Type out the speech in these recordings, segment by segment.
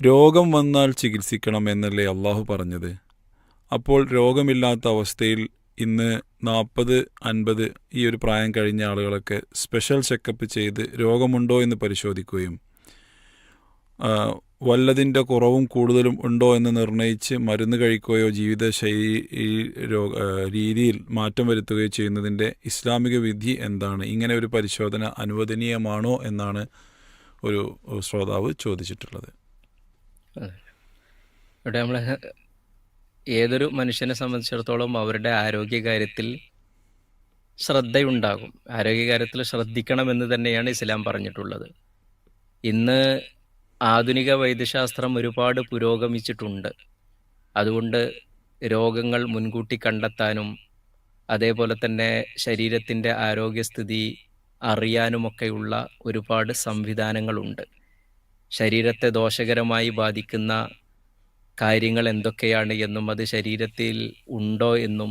രോഗം വന്നാൽ ചികിത്സിക്കണം എന്നല്ലേ അള്ളാഹു പറഞ്ഞത്. അപ്പോൾ രോഗമില്ലാത്ത അവസ്ഥയിൽ ഇന്ന് നാൽപ്പത് അൻപത് ഈ ഒരു പ്രായം കഴിഞ്ഞ ആളുകളൊക്കെ സ്പെഷ്യൽ ചെക്കപ്പ് ചെയ്ത് രോഗമുണ്ടോ എന്ന് പരിശോധിക്കുകയും വല്ലതിന്റെ കുറവും കൂടുതലും ഉണ്ടോ എന്ന് നിർണയിച്ച് മരുന്ന് കഴിക്കുകയോ ജീവിതശൈലി ശൈലി രോഗ രീതിയിൽ മാറ്റം വരുത്തുകയോ ചെയ്യുന്നതിന്റെ ഇസ്ലാമിക വിധി എന്താണ്? ഇങ്ങനെ ഒരു പരിശോധന അനുവദനീയമാണോ എന്നാണ് ഒരു ശ്രോതാവ് ചോദിച്ചിട്ടുള്ളത്. ഇവിടെ നമ്മൾ ഏതൊരു മനുഷ്യനെ സംബന്ധിച്ചിടത്തോളം അവരുടെ ആരോഗ്യകാര്യത്തിൽ ശ്രദ്ധയുണ്ടാകും. ആരോഗ്യകാര്യത്തിൽ ശ്രദ്ധിക്കണമെന്ന് തന്നെയാണ് ഇസ്ലാം പറഞ്ഞിട്ടുള്ളത്. ഇന്ന് ആധുനിക വൈദ്യശാസ്ത്രം ഒരുപാട് പുരോഗമിച്ചിട്ടുണ്ട്. അതുകൊണ്ട് രോഗങ്ങൾ മുൻകൂട്ടി കണ്ടെത്താനും അതേപോലെ തന്നെ ശരീരത്തിന്റെ ആരോഗ്യസ്ഥിതി അറിയാനുമൊക്കെയുള്ള ഒരുപാട് സംവിധാനങ്ങളുണ്ട്. ശരീരത്തെ ദോഷകരമായി ബാധിക്കുന്ന കാര്യങ്ങൾ എന്തൊക്കെയാണ് എന്നും അത് ശരീരത്തിൽ ഉണ്ടോ എന്നും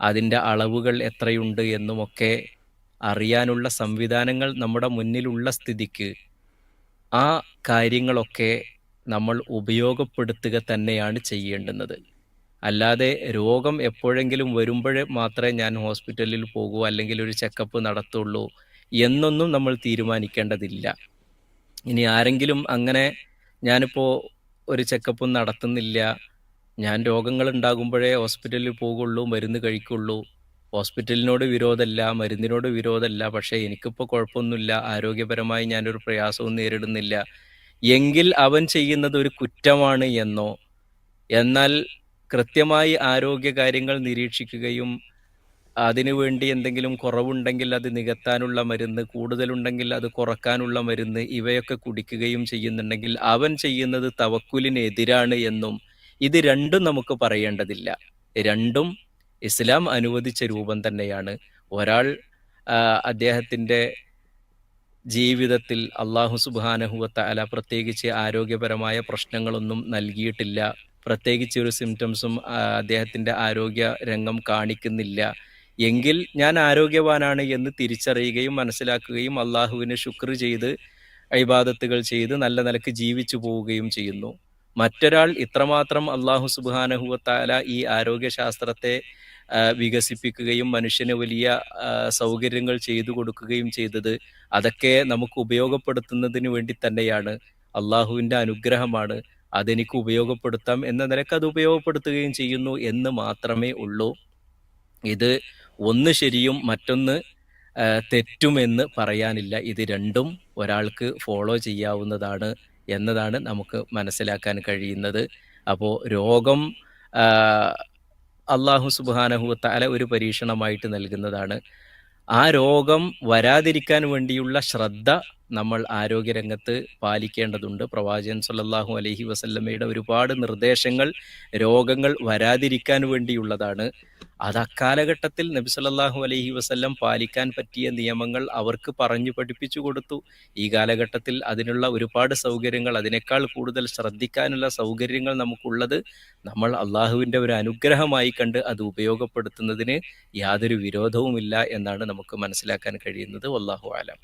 അതിന്റെ അളവുകൾ എത്രയുണ്ട് എന്നുമൊക്കെ അറിയാനുള്ള സംവിധാനങ്ങൾ നമ്മുടെ മുന്നിലുള്ള സ്ഥിതിക്ക് ആ കാര്യങ്ങളൊക്കെ നമ്മൾ ഉപയോഗപ്പെടുത്തുക തന്നെയാണ് ചെയ്യേണ്ടുന്നത്. അല്ലാതെ രോഗം എപ്പോഴെങ്കിലും വരുമ്പോഴേ മാത്രമേ ഞാൻ ഹോസ്പിറ്റലിൽ പോകൂ അല്ലെങ്കിൽ ഒരു ചെക്കപ്പ് നടത്തുള്ളൂ എന്നൊന്നും നമ്മൾ തീരുമാനിക്കേണ്ടതില്ല. ഇനി ആരെങ്കിലും അങ്ങനെ ഞാനിപ്പോൾ ഒരു ചെക്കപ്പും നടത്തുന്നില്ല ഞാൻ രോഗങ്ങൾ ഉണ്ടാകുമ്പോഴേ ഹോസ്പിറ്റലിൽ പോകുള്ളൂ മരുന്ന് കഴിക്കുള്ളൂ. ഹോസ്പിറ്റലിനോട് വിരോധമല്ല മരുന്നിനോട് വിരോധമല്ല പക്ഷേ എനിക്കിപ്പോൾ കുഴപ്പമൊന്നുമില്ല ആരോഗ്യപരമായി ഞാനൊരു പ്രയാസവും നേരിടുന്നില്ല. എങ്കിൽ അവൻ ചെയ്യുന്നത് ഒരു കുറ്റമാണ് എന്നോ? എന്നാൽ കൃത്യമായി ആരോഗ്യ കാര്യങ്ങൾ നിരീക്ഷിക്കുകയും അതിനുവേണ്ടി എന്തെങ്കിലും കുറവുണ്ടെങ്കിൽ അത് നികത്താനുള്ള മരുന്ന് കൂടുതലുണ്ടെങ്കിൽ അത് കുറക്കാനുള്ള മരുന്ന് ഇവയൊക്കെ കുടിക്കുകയും ചെയ്യുന്നുണ്ടെങ്കിൽ അവൻ ചെയ്യുന്നത് തവക്കുലിനെതിരാണ് എന്നും ഇത് രണ്ടും നമുക്ക് പറയേണ്ടതില്ല. രണ്ടും ഇസ്ലാം അനുവദിച്ച രൂപം തന്നെയാണ്. ഒരാൾ അദ്ദേഹത്തിന്റെ ജീവിതത്തിൽ അള്ളാഹു സുബാനഹുവത്ത അല പ്രത്യേകിച്ച് ആരോഗ്യപരമായ പ്രശ്നങ്ങളൊന്നും നൽകിയിട്ടില്ല. പ്രത്യേകിച്ച് ഒരു സിംറ്റംസും അദ്ദേഹത്തിന്റെ ആരോഗ്യ രംഗം കാണിക്കുന്നില്ല. എങ്കിൽ ഞാൻ ആരോഗ്യവാനാണ് എന്ന് തിരിച്ചറിയുകയും മനസ്സിലാക്കുകയും അള്ളാഹുവിന് ശുക്ർ ചെയ്ത് ഇബാദത്തുകൾ ചെയ്ത് നല്ല നിലയ്ക്ക് ജീവിച്ചു പോവുകയും ചെയ്യുന്നു. മറ്റൊരാൾ ഇത്രമാത്രം അള്ളാഹു സുബാനഹുവത്താല ഈ ആരോഗ്യശാസ്ത്രത്തെ ശാസ്ത്രത്തെ വികസിപ്പിക്കുകയും മനുഷ്യന് വലിയ സൗകര്യങ്ങൾ ചെയ്തു കൊടുക്കുകയും ചെയ്തത് അതൊക്കെ നമുക്ക് ഉപയോഗപ്പെടുത്തുന്നതിന് വേണ്ടി തന്നെയാണ്. അള്ളാഹുവിന്റെ അനുഗ്രഹമാണ്. അതെനിക്ക് ഉപയോഗപ്പെടുത്താം എന്ന നിലയ്ക്ക് അത് ഉപയോഗപ്പെടുത്തുകയും ചെയ്യുന്നു എന്ന് മാത്രമേ ഉള്ളൂ. ഇത് ഒന്ന് ശരിയും മറ്റൊന്ന് തെറ്റുമെന്ന് പറയാനില്ല. ഇത് രണ്ടും ഒരാൾക്ക് ഫോളോ ചെയ്യാവുന്നതാണ് എന്നതാണ് നമുക്ക് മനസ്സിലാക്കാൻ കഴിയുന്നത്. അപ്പോൾ രോഗം അള്ളാഹു സുബാനഹുത്താല ഒരു പരീക്ഷണമായിട്ട് നൽകുന്നതാണ്. ആ രോഗം വരാതിരിക്കാൻ വേണ്ടിയുള്ള ശ്രദ്ധ നമ്മൾ ആരോഗ്യരംഗത്ത് പാലിക്കേണ്ടതുണ്ട്. പ്രവാചകൻ സല്ലാഹു അലഹി വസല്ലമ്മയുടെ ഒരുപാട് നിർദ്ദേശങ്ങൾ രോഗങ്ങൾ വരാതിരിക്കാൻ വേണ്ടിയുള്ളതാണ്. അത് അക്കാലഘട്ടത്തിൽ നബി സല്ലാഹു അലഹി വസല്ലം പാലിക്കാൻ പറ്റിയ നിയമങ്ങൾ അവർക്ക് പറഞ്ഞു പഠിപ്പിച്ചു കൊടുത്തു. ഈ കാലഘട്ടത്തിൽ അതിനുള്ള ഒരുപാട് സൗകര്യങ്ങൾ അതിനേക്കാൾ കൂടുതൽ ശ്രദ്ധിക്കാനുള്ള സൗകര്യങ്ങൾ നമുക്കുള്ളത് നമ്മൾ അള്ളാഹുവിന്റെ ഒരു അനുഗ്രഹമായി കണ്ട് അത് ഉപയോഗപ്പെടുത്തുന്നതിന് യാതൊരു വിരോധവുമില്ല എന്നാണ് നമുക്ക് മനസ്സിലാക്കാൻ കഴിയുന്നത്. അള്ളാഹു ആലം.